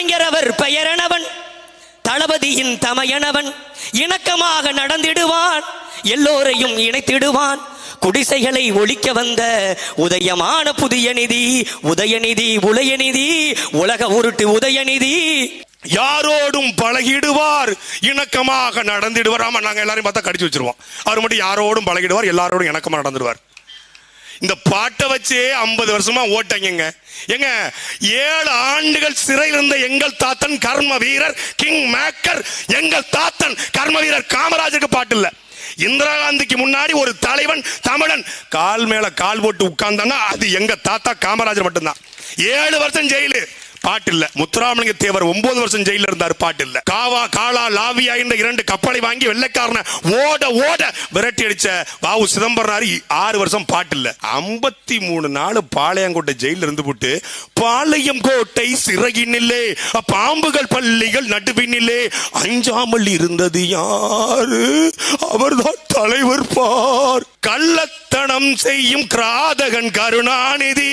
கலைஞரவர் பெயரனவன் தளபதியின் தமையனவன் இணக்கமாக நடந்திடுவான் எல்லோரையும் இணைத்திடுவான். குடிசைகளை ஒழிக்க வந்த உதயமான புதிய நிதி உதயநிதி உலயநிதி உலக உருட்டு உதயநிதி யாரோடும் பழகிடுவார் இணக்கமாக நடந்திடுவார். ஆமா நாங்க எல்லாரையும் பார்த்தா கடிச்சு வச்சிருவோம். அவர் மட்டும் யாரோடும் பழகிடுவார் எல்லாரோடும் இணக்கமாக நடந்துடுவார். இந்த பாட்டை வச்சே ஐம்பது வருஷமா ஓட்டங்க எங்க. ஏழு ஆண்டுகள் சிறையில் இருந்த எங்கள் தாத்தன் கர்ம வீரர் கிங் மேக்கர் எங்கள் தாத்தன் கர்ம வீரர் காமராஜருக்கு பாட்டு இல்ல. இந்திரா காந்திக்கு முன்னாடி ஒரு தலைவன் தமிழன் கால் மேல கால் போட்டு உட்கார்ந்தான்னா அது எங்க தாத்தா காமராஜர் மட்டும்தான். ஏழு வருஷம் ஜெயிலு. பாட்டு இல்ல முத்துராமலிங்க தேவர் ஒன்பது வருஷம் ஜெயில இருந்தார் பாட்டு இல்ல காவா காலா லாவியா என்ற இரண்டு கப்பலை வாங்கி வெள்ளைக்காரனை ஓட ஓட விரட்டி அடிச்ச வாவு சிதம்பரம் ஆறு வருஷம் பாட்டு இல்ல ஐம்பத்தி மூணு நாள் பாளையங்கோட்டை ஜெயில இருந்து போட்டு பாளையம் கோட்டை சிறகினில்லே பாம்புகள் பள்ளிகள் நடுவினிலே அஞ்சாமல் இருந்தது யாரு? அவர்தான் தலைவர் பார். கள்ளத்தனம் செய்யும் கிராதகன் கருணாநிதி.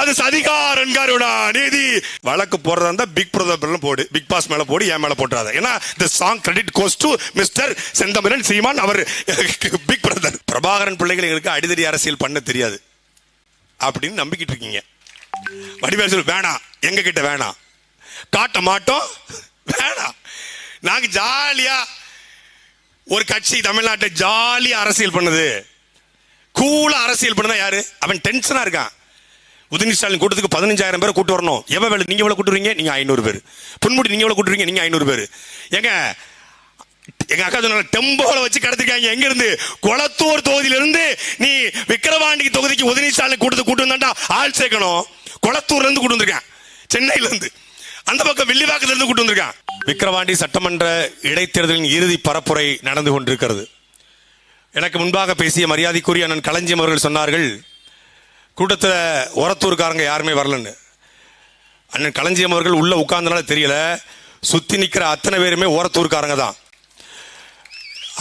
அது சதிகாரன் கருணாநிதி வழக்கு போடுறதா இருந்தா பிக் பிரதர் போடு பிக் பாஸ் மேல போடு என் மேல போட்டுறாத. ஏன்னா இந்த song credit goes to mister Senthamizhan Seeman our big brother Prabhakaran பிள்ளைகள் எங்களுக்கு அடிதடி அரசியல் பண்ண தெரியாது. அப்படின்னு நம்பிக்கிட்டு இருக்கீங்க. வடிவேல் சொல்லு வேணாம் எங்க கிட்ட வேணாம் காட்ட மாட்டோம் வேணாம் நாங்க ஜாலியா ஒரு கட்சி தமிழ்நாட்டை ஜாலியா அரசியல் பண்ணுது. கூலா அரசியல் பண்ணதா யாரு? அவன் டென்ஷனா இருக்கான். உதயநிதி ஸ்டாலின் கூட்டத்துக்கு பதினஞ்சாயிரம் பேரை கூட்டு வரணும். எவ்வளோ வேலை? நீங்கள் எவ்வளோ கூட்டுறீங்க? நீங்கள் ஐநூறு பேர். பொன்முடி நீங்கள் எவ்வளோ கூட்டுறீங்க? நீங்கள் ஐநூறு பேர். எங்க எங்க அக்கா சொன்ன டெம்போல வச்சு கடத்திருக்காங்க. எங்க இருந்து குளத்தூர் தொகுதியிலிருந்து நீ விக்கிரவாண்டி தொகுதிக்கு உதயநிதி ஸ்டாலின் கூட்டத்துக்கு கூட்டு வந்தாண்டா? ஆள் சேர்க்கணும். குளத்தூர்ல இருந்து கூட்டு வந்திருக்கேன். சென்னையில இருந்து அந்த பக்கம் வில்லிவாக்கத்துல இருந்து கூட்டு வந்திருக்கான். விக்கிரவாண்டி சட்டமன்ற இடைத்தேர்தலின் இறுதி பரப்புரை நடந்து கொண்டிருக்கிறது. எனக்கு முன்பாக பேசிய மரியாதைக்குரிய அண்ணன் களஞ்சியம் அவர்கள் சொன்னார்கள் கூட்டத்தில் உரத்தூருக்காரங்க யாருமே வரலன்னு. அண்ணன் களஞ்சியம் அவர்கள் உள்ளே உட்கார்ந்தனால தெரியல. சுற்றி நிற்கிற அத்தனை பேருமே ஓரத்தூர்காரங்க தான்.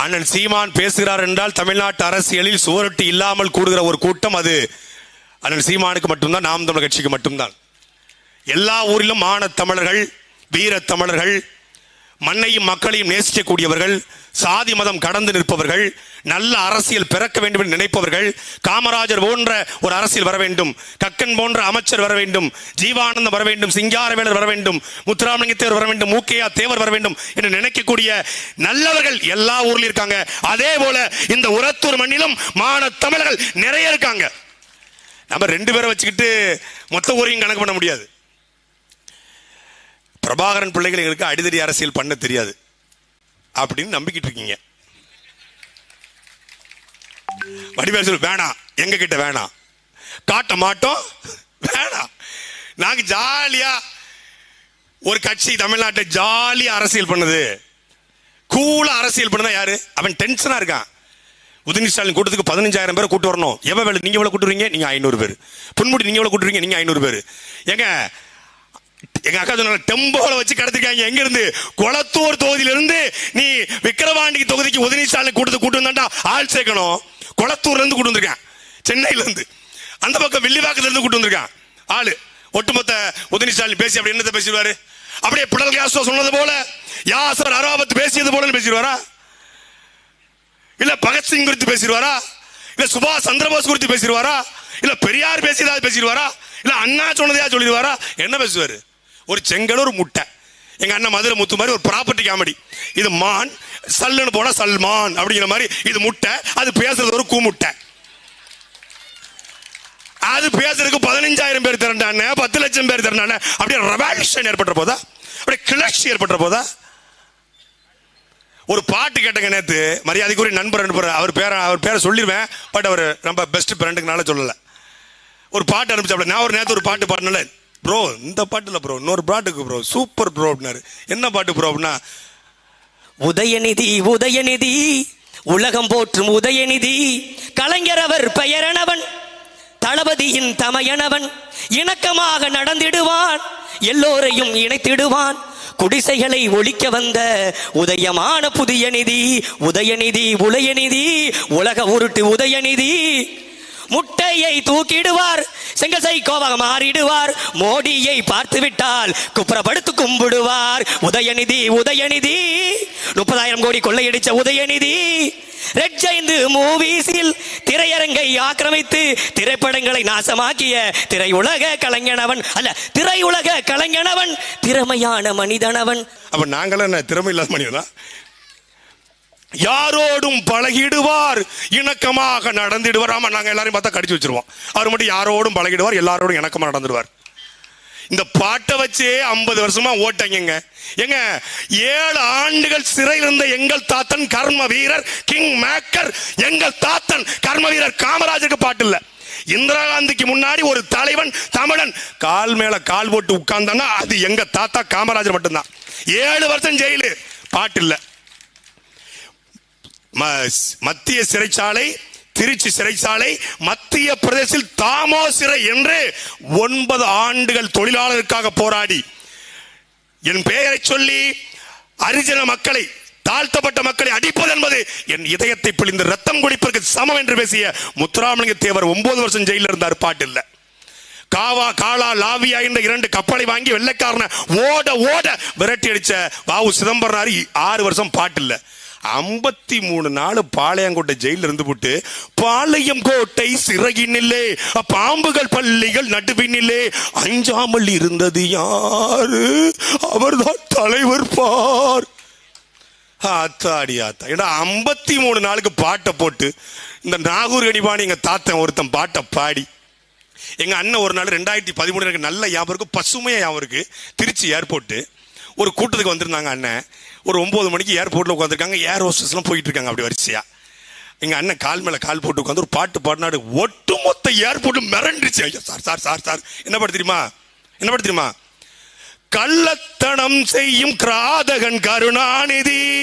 அண்ணன் சீமான் பேசுகிறார் என்றால் தமிழ்நாட்டு அரசியலில் சுவரொட்டி இல்லாமல் கூடுகிற ஒரு கூட்டம் அது. அண்ணன் சீமானுக்கு மட்டும்தான் நாம் தமிழர் கட்சிக்கு மட்டும்தான். எல்லா ஊரிலும் மான தமிழர்கள் வீர தமிழர்கள் மண்ணையும் மக்களையும் நேசிக்கக்கூடியவர்கள் சாதி மதம் கடந்து நிற்பவர்கள் நல்ல அரசியல் பிறக்க வேண்டும் என்று நினைப்பவர்கள் காமராஜர் போன்ற ஒரு அரசியல் வர வேண்டும் கக்கன் போன்ற அமைச்சர் வர வேண்டும் ஜீவானந்தம் வர வேண்டும் சிங்காரவேலர் வர வேண்டும் முத்துராமலிங்க தேவர் வர வேண்டும் மூக்கையா தேவர் வர வேண்டும் என்று நினைக்கக்கூடிய நல்லவர்கள் எல்லா ஊர்லயும் இருக்காங்க. அதே போல இந்த உரத்தூர் மண்ணிலும் மான தமிழர்கள் நிறைய இருக்காங்க. நம்ம ரெண்டு பேரை வச்சுக்கிட்டு மொத்த ஊரையும் கணக்கு பண்ண முடியாது. பிரபாகரன் பிள்ளைகள் எங்களுக்கு அடிதடி அரசியல் பண்ண தெரியாது. அப்படின்னு நம்பிக்கிட்டு இருக்கீங்க. வடிவேல் சொல்லு வேணாம் எங்க கிட்ட வேணாம் காட்ட மாட்டோம் வேணாம் நாங்க ஜாலியா ஒரு கட்சி தமிழ்நாட்டை ஜாலியா அரசியல் பண்ணுது. கூலா அரசியல் பண்ணதா யாரு? அவன் டென்ஷனா இருக்கான். உதயநிதி ஸ்டாலின் கூட்டத்துக்கு பதினஞ்சாயிரம் பேர் கூட்டு வரணும். எவ்வளவு நீங்க எவ்வளவு கூட்டுறீங்க? நீங்க ஐநூறு பேர். பொன்முடி நீங்க எவ்வளவு கூட்டுறீங்க? நீங்க ஐநூறு பேர். எங்க எங்க அக்கா சொன்ன டெம்போல வச்சு கடத்திருக்காங்க. எங்க இருந்து குளத்தூர் தொகுதியில இருந்து நீ விக்கிரவாண்டி தொகுதிக்கு உதவி ஸ்டாலின் கூட்டு கூட்டு வந்தாண்டா ஆள் சேர்க்கணும். குளத்தூர்ல இருந்து கூட்டு வந்திருக்கான். சென்னையில இருந்து அந்த பக்கம் வில்லிவாக்கத்துல இருந்து கூட்டு வந்திருக்கான். ஆளு. ஒட்டுமொத்த உதவி ஸ்டாலின் பேசி அப்படி என்னத்தை பேசிடுவாரு? அப்படியே பிடல் கேஸ்டோ சொன்னது போல யாசர் அராபத் பேசியது போலன்னு பேசிடுவாரா? இல்ல பகத்சிங் குறித்து பேசிடுவாரா? இல்ல சுபாஷ் சந்திரபோஸ் குறித்து பேசிடுவாரா? இல்ல பெரியார் பேசியதாவது பேசிடுவாரா? இல்ல அண்ணா சொன்னதையா சொல்லிடுவாரா? என்ன பேசுவாரு? ஒரு செங்கல் ஒரு முட்டை. எங்கள் அண்ணன் மதுரை முத்து மாதிரி ஒரு ப்ராப்பர்ட்டி காமெடி இது மான் சல்லுன்னு போனால் சல்மான் அப்படிங்கிற மாதிரி இது முட்டை அது பேசுறது ஒரு கூமுட்டை. அது பேசுறதுக்கு பதினஞ்சாயிரம் பேர் திரண்டானே பத்து லட்சம் பேர் திரண்டானே அப்படியே ரெவல்யூஷன் ஏற்பட்ட போதா? அப்படியே கிளர்ச்சி ஏற்பட்ட போதா? ஒரு பாட்டு கேட்டங்க நேத்து மரியாதைக்குரிய நண்பர் நண்பர் அவர் பேரை அவர் பேரை சொல்லிடுவேன் பட் அவர் நம்ம பெஸ்ட் ஃப்ரெண்டுக்குனால சொல்லலை. ஒரு பாட்டு அனுப்பிச்சாப்ல. நான் ஒரு நேற்று ஒரு பாட்டு பாடினால ப்ரோ இந்த பாட்டில் ப்ரோ இன்னொரு பாட்டுக்கு ப்ரோ சூப்பர் ப்ரோ அப்படின்னாரு. என்ன பாட்டு ப்ரோ அப்படின்னா? உதயநிதி உதயநிதி உலகம் போற்றும் உதயநிதி கலைஞரவர் பெயரனவன் தளபதியின் தமையனவன் இணக்கமாக நடந்திடுவான் எல்லோரையும் இணைத்திடுவான். குடிசைகளை ஒழிக்க வந்த உதயமான புதிய நிதி உதயநிதி உலயநிதி உலக உருட்டு உதயநிதி முட்டையை தூக்கிடுவார். செங்கசை கோவக மாறிடுவார். மோடியை பார்த்து விட்டால் குப்புறப்படுத்து கும்பிடுவார். உதயநிதி உதயநிதி முப்பதாயிரம் கோடி கொள்ளையடிச்ச உதயநிதி. ரெட் ஜெயந்து மூவிஸில் திரையரங்கை ஆக்கிரமித்து திரைப்படங்களை நாசமாக்கிய திரையுலக கலைஞனவன் அல்ல திரையுலக கலைஞனவன் திறமையான மனிதனவன். அப்ப நாங்களும் திறமை இல்லாத மனிதனா? யாரோடும் பழகிடுவார். இணக்கமாக நடந்திடுவார். ஆமா நாங்க எல்லாரையும் பார்த்தா கடிச்சு வச்சிருவோம். அவர் மட்டும் யாரோடும் பழகிடுவார் எல்லாரோடும் இணக்கமா நடந்துடுவார். இந்த பாட்டை வச்சே ஐம்பது வருஷமா ஓட்டங்க எங்க ஏழு ஆண்டுகள் சிறையில் இருந்த எங்கள் தாத்தன் கர்ம வீரர் கிங் மேக்கர் எங்கள் தாத்தன் கர்ம வீரர் காமராஜருக்கு பாட்டு இல்ல. இந்திரா காந்திக்கு முன்னாடி ஒரு தலைவன் தமிழன் கால் மேல கால் போட்டு உட்கார்ந்தான்னா அது எங்க தாத்தா காமராஜர் மட்டும்தான். ஏழு வருஷம் ஜெயிலு பாட்டு இல்லை. மத்திய சிறைச்சாலை திருச்சி சிறைச்சாலை மத்திய பிரதேசத்தில் தாமோ சிறை என்று ஒன்பது ஆண்டுகள் தொழிலாளருக்காக போராடி. என் பெயரை சொல்லி அரிஜன மக்களை தாழ்த்தப்பட்ட மக்களை அடிப்பது என்பது என் இதயத்தை பிழிந்து ரத்தம் குடிப்பதற்கு சமம் என்று பேசிய முத்துராமலிங்க தேவர் ஒன்பது வருஷம் ஜெயிலில் இருந்தார் பாட்டில் காவா காலா லாவியா என்ற இரண்டு கப்பலை வாங்கி வெள்ளைக்காரனை ஓட ஓட விரட்டி அடிச்ச வாவு சிதம்பரனார் ஆறு வருஷம் பாட்டு ஐம்பத்தி மூணு நாள் பாளையங்கோட்டை ஜெயில இருந்து போட்டு பாளையம் கோட்டை சிறகினிலே பாம்புகள் பள்ளிகள் நடுவினிலே அஞ்சாமல் இருந்தது யாரு? அவர்தான் தலைவர் பார். ஆத்தாடி ஆத்தா. ஏன்னா ஐம்பத்தி மூணு நாளுக்கு பாட்டை போட்டு இந்த நாகூர் கணிபானி எங்க தாத்தன் ஒருத்தன் பாட்டை பாடி எங்க அண்ணன் ஒரு நாள் ரெண்டாயிரத்தி பதிமூணு எனக்கு நல்ல ஞாபகம் இருக்கு பசுமையா ஞாபகம் இருக்கு திருச்சி ஏர்போர்ட்டு ஒரு கூட்டத்துக்கு வந்திருந்தாங்க அண்ணன். ஒரு ஒன்பது மணிக்கு ஏர்போர்ட்டில் உட்காந்துருக்காங்க ஏர் ஹோஸ்டஸ்லாம் போயிட்டு இருக்காங்க அப்படி வரிசையா. எங்கள் அண்ணன் கால் மேலே கால் போட்டு உட்காந்து ஒரு பாட்டு பாடினாடு ஒட்டுமொத்த ஏர்போர்ட் மிரண்டுச்சு ஐயோ சார் சார் சார் சார். என்ன பாட்டு தெரியுமா? என்ன பாட்டு தெரியுமா? கள்ளத்தனம் செய்யும் கிராதகன் கருணாநிதி.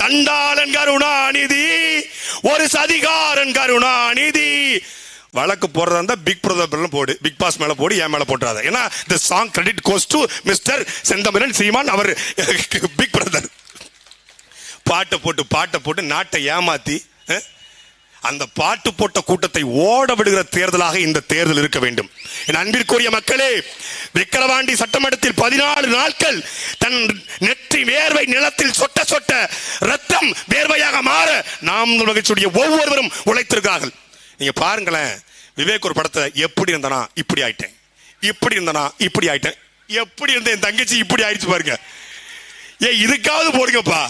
சண்டாளன் கருணாநிதி ஒரு சதிகாரன் கருணாநிதி. வழக்கு போடுறதா இருந்தா பிக் பிரதர் போடு பிக் பாஸ் மேல போடு என் மேல போட்டுறாத? ஏன்னா இந்த song credit goes to mister Senthamizhan Seeman our big brother பாட்டை போட்டு பாட்டை போட்டு நாட்டை ஏமாத்தி அந்த பாட்டு போட்ட கூட்டத்தை ஓட விடுகிற தேர்தலாக இந்த தேர்தல் இருக்க வேண்டும். என் அன்பிற்குரிய மக்களே விக்கிரவாண்டி சட்டமன்றத்தில் பதினாலு நாட்கள் தன் வெற்றி வேர்வை நிலத்தில் சொட்ட சொட்ட ரத்தம் வேர்வையாக மாற நாம் மகிழ்ச்சியுடைய ஒவ்வொருவரும் உழைத்திருக்கார்கள் நீங்க பாருங்களேன் விவேக் ஒரு படத்தை எப்படி இருந்தனா இப்படி ஆயிட்டேன். இப்படி இருந்தனா இப்படி ஆயிட்டேன். எப்படி இருந்த என் தங்கச்சி இப்படி ஆயிடுச்சு பாருங்க. ஏ இதுக்காவது போடுங்கப்பா.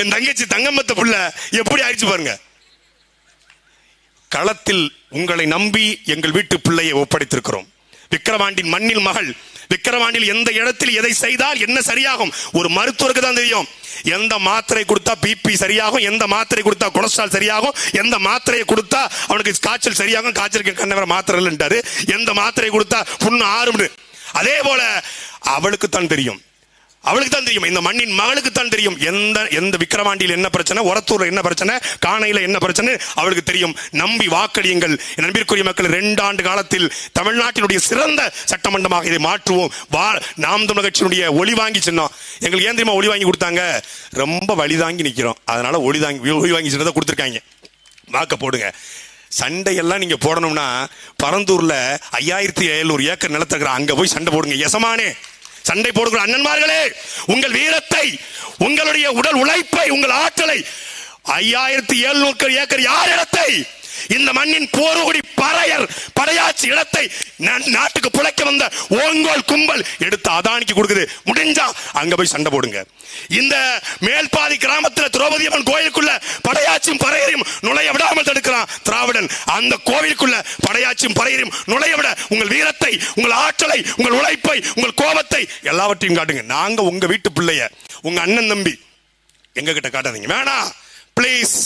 என் தங்கச்சி தங்கம்மத்த புள்ள எப்படி ஆயிடுச்சு பாருங்க. களத்தில் உங்களை நம்பி எங்கள் வீட்டு பிள்ளையை ஒப்படைத்திருக்கிறோம். விக்கிரவாண்டின் மண்ணில் மகள். விக்கிரவாண்டில் எந்த இடத்தில் எதை செய்தால் என்ன சரியாகும்? ஒரு மருத்துவருக்கு தான் தெரியும். எந்த மாத்திரை கொடுத்தா பிபி சரியாகும் எந்த மாத்திரை கொடுத்தா கொலஸ்ட்ரால் சரியாகும் எந்த மாத்திரையை கொடுத்தா அவனுக்கு காய்ச்சல் சரியாகும் காய்ச்சலுக்கு கண்ணவர மாத்திரை இல்லைன்றாரு எந்த மாத்திரை கொடுத்தா புண்ணு ஆறும்னு. அதே போல அவளுக்கு தான் தெரியும். அவளுக்கு தான் தெரியும். இந்த மண்ணின் மகளுக்கு தான் தெரியும். எந்த எந்த விக்கிரவாண்டியில் என்ன பிரச்சனை ஒரத்தூர்ல என்ன பிரச்சனை காணையில என்ன பிரச்சனை அவளுக்கு தெரியும். நம்பி வாக்களியுங்கள். நம்பிற்குரிய மக்கள் ரெண்டு ஆண்டு காலத்தில் தமிழ்நாட்டினுடைய சிறந்த சட்டமன்றமாக இதை மாற்றுவோம். வா நாம் தமிழ் கட்சியினுடைய ஒளி வாங்கி சின்னம். எங்களுக்கு ஏன் தெரியுமா ஒளி வாங்கி கொடுத்தாங்க? ரொம்ப வழி தாங்கி நிற்கிறோம் அதனால ஒளி தாங்கி ஒளி வாங்கி சின்னதை கொடுத்துருக்காங்க. வாக்க போடுங்க. சண்டையெல்லாம் நீங்கள் போடணும்னா பரந்தூரில் ஐயாயிரத்தி ஏழ்நூறு ஏக்கர் நிலத்திருக்கிற அங்கே போய் சண்டை போடுங்க. எசமானே. சண்டை போடுகிற அண்ணன்மார்களே. உங்கள் வீரத்தை உங்களுடைய உடல் உழைப்பை உங்கள் ஆற்றலை ஐயாயிரத்தி எழுநூறு ஏக்கர் யார் இடத்தை இந்த மண்ணின் போர்குடி பறையர் படையாச்சி இடத்தை நாட்டுக்கு புழைக்க வந்த ஓங்கோல் கும்பல் எடுத்து அதானிக்கு கொடுக்குது. முடிஞ்சா அங்க போய் சண்டை போடுங்க. இந்த மேல்பாதி கிராமத்தில் திரௌபதி அம்மன் கோயிலுக்குள்ள படையாச்சும் பறையரையும் நுழைய விடாமல் தடுக்கிறான் திராவிடன். அந்த கோவிலுக்குள்ள படையாச்சும் பறையரையும் நுழைய விட உங்கள் வீரத்தை உங்கள் ஆற்றலை உங்கள் உழைப்பை உங்கள் கோபத்தை எல்லாவற்றையும் காட்டுங்க. நாங்க உங்க வீட்டு பிள்ளைய உங்க அண்ணன் தம்பி எங்க கிட்ட காட்டாதீங்க. வேணாம் ப்ளீஸ்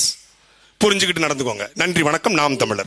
புரிஞ்சுக்கிட்டு நடந்துக்கோங்க. நன்றி வணக்கம். நாம் தமிழர்.